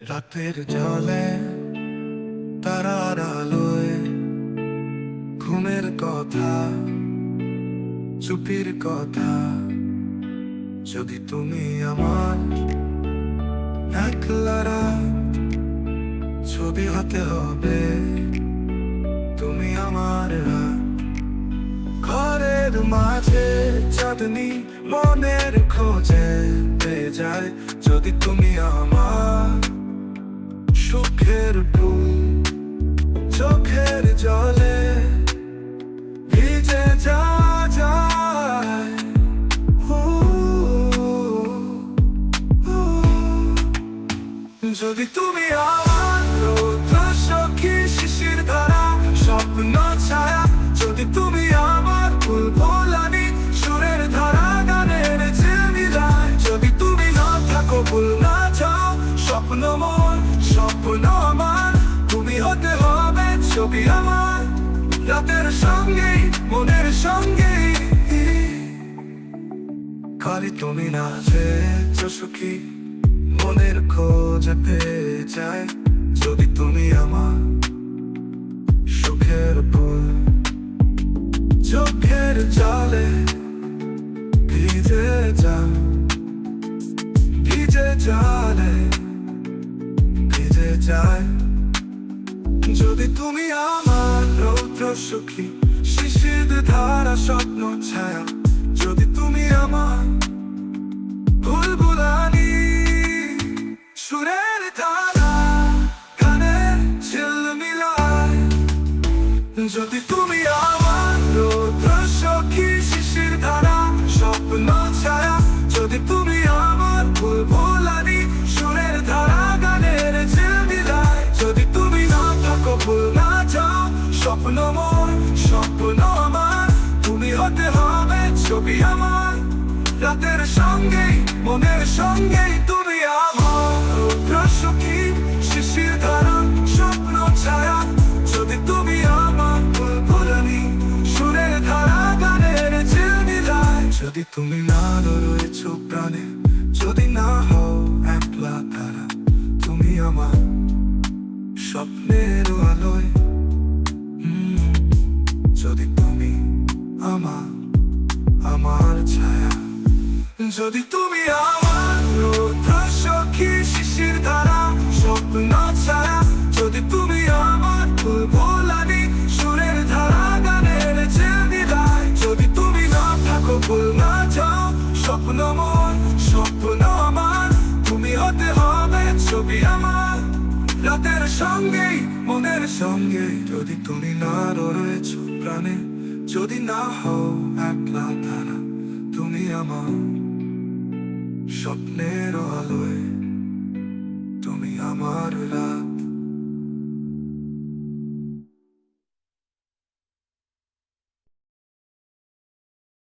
রাতের জলে তারার আলোয় ঘুমের কথা চুপির কথা। যদি তুমি আমার একলারা ছবি হতে হবে, তুমি আমার ঘরের মাঝে চাঁদনি মনের খোঁজে পেয়ে যায়, যদি তুমি আমার ফুল চোখের জলে ভিজে যা যায়। যদি তুমি আমার সখী শিশির ধারা, স্বপ্ন ছায়া, যদি তুমি আমার ফুল ভোলানি সুরের ধারা, গানের মিলায়, যদি তুমি না থাকো, ভুল না স্বপ্ন ছবি আমার রাতের সঙ্গেই মনের সঙ্গেই খালি তুমি না যে সুখী, মনের খোঁজ পেয়ে যায়। যদি তুমি আমার সুখের চোখের জলে ভিজে যা ভিজে জলে যদি তুমি আমার রৌদ্র সুখী, শিশির ধারা স্বপ্ন ছায়া, যদি তুমি আমার ভুল বুলানি সুরের ধারা কানে ঝিলমিলায়, যদি তুমি হতে হবে ছবি আমার। রাতের সঙ্গেই মনের সঙ্গেই তুমি আমার। শিশির ধারা, স্বপ্ন ছায়া। যদি তুমি আমার ভুলনি, সুরের ধারা গানের ঝিলমিলায় যদি তুমি না রয়েছ প্রাণে, যদি না হও একলা তারা, তুমি আমার স্বপ্নের আলোয়। আমার আমার ছায়া। যদি তুমি আমার রৌদ্র সখী শিশির ধারা, স্বপ্ন ছায়া, যদি তুমি আমার ফুল ভোলানি সুরের ধারা, গানের দিলায় যদি তুমি না থাকো, ভুল না যাও, স্বপ্ন মন স্বপ্ন আমার। তুমি হতে হবে ছবি আমার, রাতের সঙ্গেই, মনের সঙ্গে যদি তুমি না রয়েছ প্রাণে যদি না হও একলা তারা তুমি আমার স্বপ্নের আলোয়